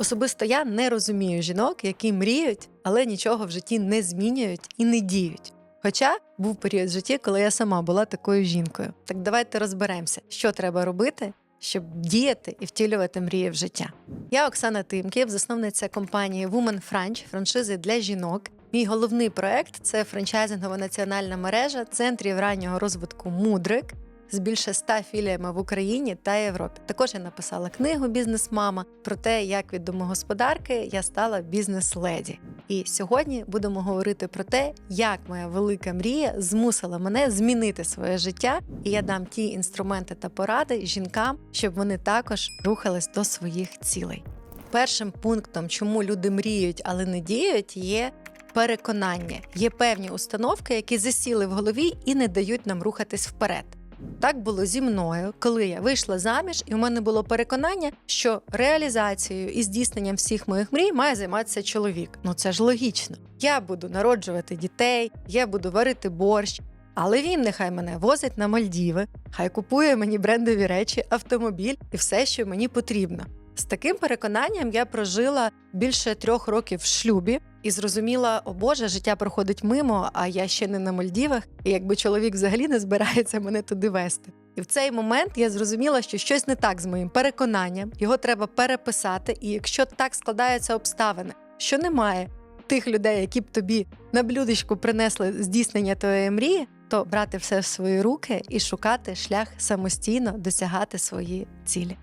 Особисто я не розумію жінок, які мріють, але нічого в житті не змінюють і не діють. Хоча був період в житті, коли я сама була такою жінкою. Так давайте розберемося, що треба робити, щоб діяти і втілювати мрії в життя. Я Оксана Тимків, засновниця компанії Woman French, франшизи для жінок. Мій головний проект це франчайзингова національна мережа центрів раннього розвитку Мудрик з більше ста філіями в Україні та Європі. Також я написала книгу Бізнес-мама про те, як від домогосподарки я стала бізнес-леді. І сьогодні будемо говорити про те, як моя велика мрія змусила мене змінити своє життя, і я дам ті інструменти та поради жінкам, щоб вони також рухались до своїх цілей. Першим пунктом, чому люди мріють, але не діють, є переконання. Є певні установки, які засіли в голові і не дають нам рухатись вперед. Так було зі мною, коли я вийшла заміж, і у мене було переконання, що реалізацією і здійсненням всіх моїх мрій має займатися чоловік. Ну це ж логічно. Я буду народжувати дітей, я буду варити борщ. Але він нехай мене возить на Мальдіви, хай купує мені брендові речі, автомобіль і все, що мені потрібно. З таким переконанням я прожила більше трьох років в шлюбі і зрозуміла, о Боже, життя проходить мимо, а я ще не на Мальдівах, і якби чоловік взагалі не збирається мене туди вести. І в цей момент я зрозуміла, що щось не так з моїм переконанням, його треба переписати. І якщо так складаються обставини, що немає тих людей, які б тобі на блюдечку принесли здійснення твоєї мрії, то брати все в свої руки і шукати шлях самостійно досягати свої цілі.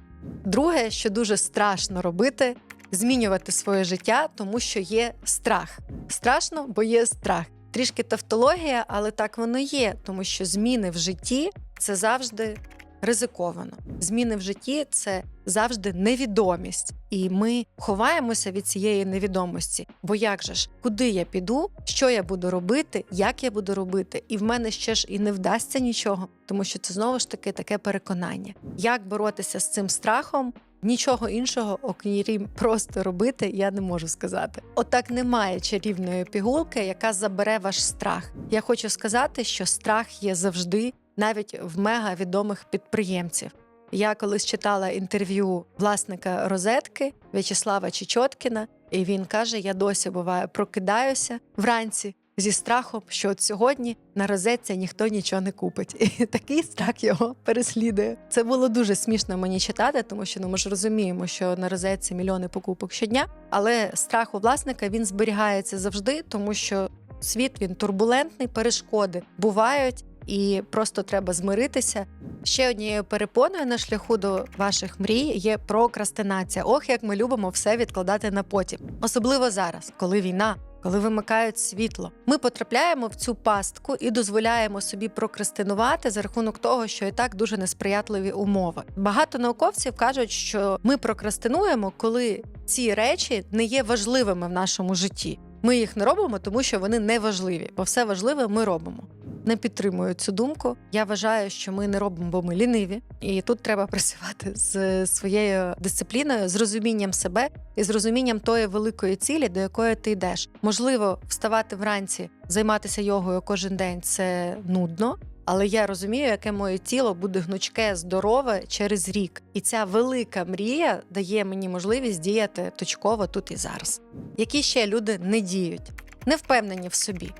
Друге, що дуже страшно робити, змінювати своє життя, тому що є страх. Страшно, бо є страх. Трішки тавтологія, але так воно є, тому що зміни в житті це завжди ризиковано. Зміни в житті це завжди невідомість, і ми ховаємося від цієї невідомості. Бо як же ж, куди я піду, що я буду робити, як я буду робити, і в мене ще ж і не вдасться нічого, тому що це знову ж таки таке переконання. Як боротися з цим страхом? Нічого іншого, окрім просто робити, я не можу сказати. Отак немає чарівної пігулки, яка забере ваш страх. Я хочу сказати, що страх є завжди, навіть в мега відомих підприємців. Я колись читала інтерв'ю власника розетки В'ячеслава Чечоткіна, і він каже: Я досі буває прокидаюся вранці зі страхом, що от сьогодні на розетці ніхто нічого не купить. І такий страх його переслідує. Це було дуже смішно мені читати, тому що ну ми ж розуміємо, що на розетці мільйони покупок щодня, але страх у власника він зберігається завжди, тому що світ він турбулентний, перешкоди бувають. І просто треба змиритися. Ще однією перепоною на шляху до ваших мрій є прокрастинація. Ох, як ми любимо все відкладати на потім, особливо зараз, коли війна, коли вимикають світло. Ми потрапляємо в цю пастку і дозволяємо собі прокрастинувати за рахунок того, що і так дуже несприятливі умови. Багато науковців кажуть, що ми прокрастинуємо, коли ці речі не є важливими в нашому житті. Ми їх не робимо, тому що вони не важливі, бо все важливе ми робимо. Не підтримую цю думку. Я вважаю, що ми не робимо, бо ми ліниві, і тут треба працювати з своєю дисципліною, з розумінням себе і з розумінням тої великої цілі, до якої ти йдеш. Можливо, вставати вранці, займатися йогою кожен день це нудно. Але я розумію, яке моє тіло буде гнучке, здорове через рік, і ця велика мрія дає мені можливість діяти точково тут і зараз. Які ще люди не діють, не впевнені в собі.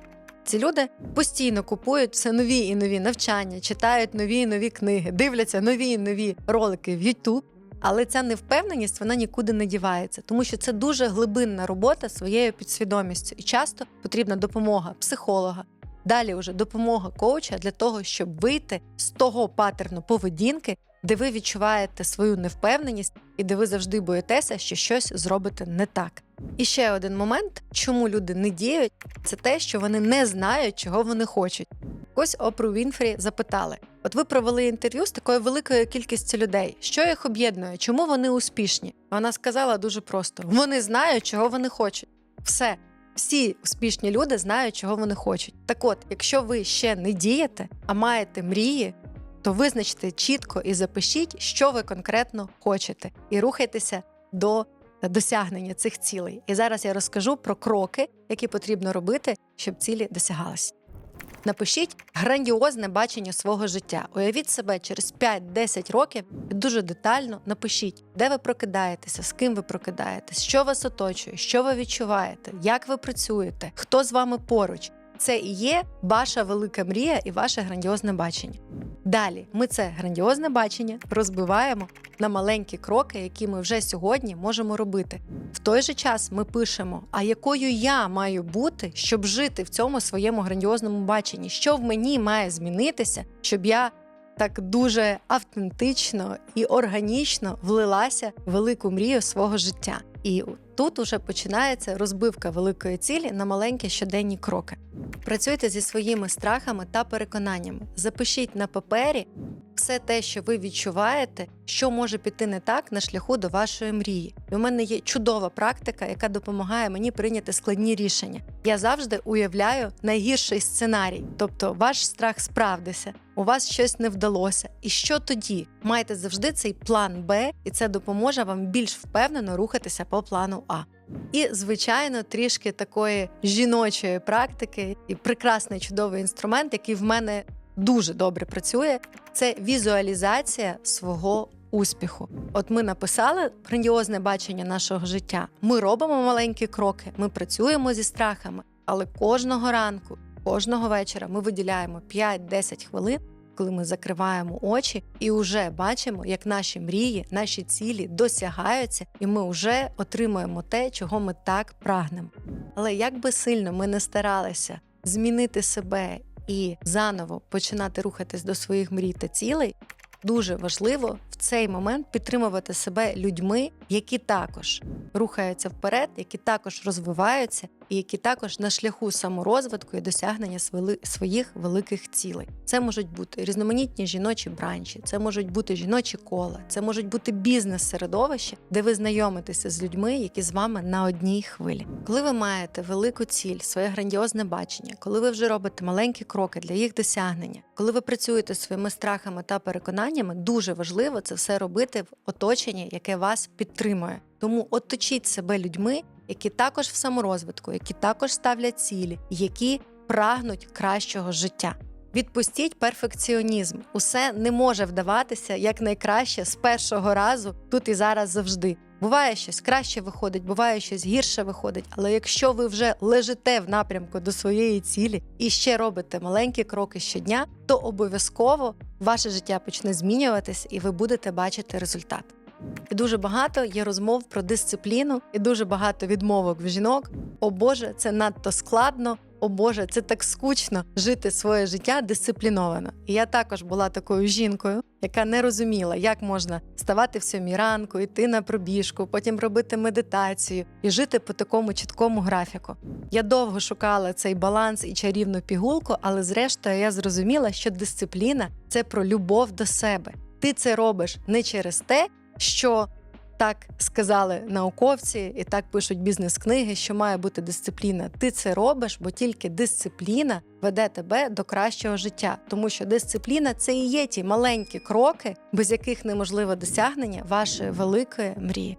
Ці люди постійно купують все нові і нові навчання, читають нові і нові книги, дивляться нові і нові ролики в YouTube. Але ця невпевненість вона нікуди не дівається, тому що це дуже глибинна робота своєю підсвідомістю, і часто потрібна допомога психолога. Далі вже допомога коуча для того, щоб вийти з того паттерну поведінки, де ви відчуваєте свою невпевненість і де ви завжди боїтеся, що щось зробите не так. І ще один момент, чому люди не діють, це те, що вони не знають, чого вони хочуть. Ось Опру Вінфрі запитали: от ви провели інтерв'ю з такою великою кількістю людей, що їх об'єднує, чому вони успішні? Вона сказала дуже просто: вони знають, чого вони хочуть. Все. Всі успішні люди знають, чого вони хочуть. Так от, якщо ви ще не дієте, а маєте мрії, то визначте чітко і запишіть, що ви конкретно хочете, і рухайтеся до досягнення цих цілей. І зараз я розкажу про кроки, які потрібно робити, щоб цілі досягалися. Напишіть грандіозне бачення свого життя. Уявіть себе через 5-10 років і дуже детально напишіть, де ви прокидаєтеся, з ким ви прокидаєтесь, що вас оточує, що ви відчуваєте, як ви працюєте, хто з вами поруч. Це і є ваша велика мрія і ваше грандіозне бачення. Далі ми це грандіозне бачення розбиваємо на маленькі кроки, які ми вже сьогодні можемо робити. В той же час ми пишемо, а якою я маю бути, щоб жити в цьому своєму грандіозному баченні, що в мені має змінитися, щоб я так дуже автентично і органічно влилася в велику мрію свого життя. І тут уже починається розбивка великої цілі на маленькі щоденні кроки. Працюйте зі своїми страхами та переконаннями. Запишіть на папері все те, що ви відчуваєте, що може піти не так на шляху до вашої мрії. І у мене є чудова практика, яка допомагає мені прийняти складні рішення. Я завжди уявляю найгірший сценарій, тобто ваш страх справдився, у вас щось не вдалося. І що тоді? Майте завжди цей план Б, і це допоможе вам більш впевнено рухатися по плану А. І, звичайно, трішки такої жіночої практики і прекрасний чудовий інструмент, який в мене дуже добре працює, це візуалізація свого успіху. От ми написали грандіозне бачення нашого життя. Ми робимо маленькі кроки, ми працюємо зі страхами, але кожного ранку, кожного вечора ми виділяємо 5-10 хвилин. Коли ми закриваємо очі і вже бачимо, як наші мрії, наші цілі досягаються, і ми вже отримуємо те, чого ми так прагнемо. Але як би сильно ми не старалися змінити себе і заново починати рухатись до своїх мрій та цілей, дуже важливо в цей момент підтримувати себе людьми, які також рухаються вперед, які також розвиваються, і які також на шляху саморозвитку і досягнення своїх великих цілей. Це можуть бути різноманітні жіночі бранчі, це можуть бути жіночі кола, це можуть бути бізнес-середовище, де ви знайомитеся з людьми, які з вами на одній хвилі. Коли ви маєте велику ціль, своє грандіозне бачення, коли ви вже робите маленькі кроки для їх досягнення, коли ви працюєте своїми страхами та переконаннями, дуже важливо це все робити в оточенні, яке вас підтримує. Тому оточіть себе людьми, які також в саморозвитку, які також ставлять цілі, які прагнуть кращого життя. Відпустіть перфекціонізм. Усе не може вдаватися як найкраще з першого разу, тут і зараз завжди. Буває щось краще виходить, буває щось гірше виходить. Але якщо ви вже лежите в напрямку до своєї цілі і ще робите маленькі кроки щодня, то обов'язково ваше життя почне змінюватись, і ви будете бачити результат. І дуже багато є розмов про дисципліну, і дуже багато відмовок в жінок. О Боже, це надто складно. О Боже, це так скучно жити своє життя дисципліновано. І я також була такою жінкою, яка не розуміла, як можна ставати в сьомій ранку, йти на пробіжку, потім робити медитацію і жити по такому чіткому графіку. Я довго шукала цей баланс і чарівну пігулку, але зрештою я зрозуміла, що дисципліна це про любов до себе. Ти це робиш не через те, що так сказали науковці, і так пишуть бізнес-книги, що має бути дисципліна. Ти це робиш, бо тільки дисципліна веде тебе до кращого життя, тому що дисципліна це і є ті маленькі кроки, без яких неможливе досягнення вашої великої мрії.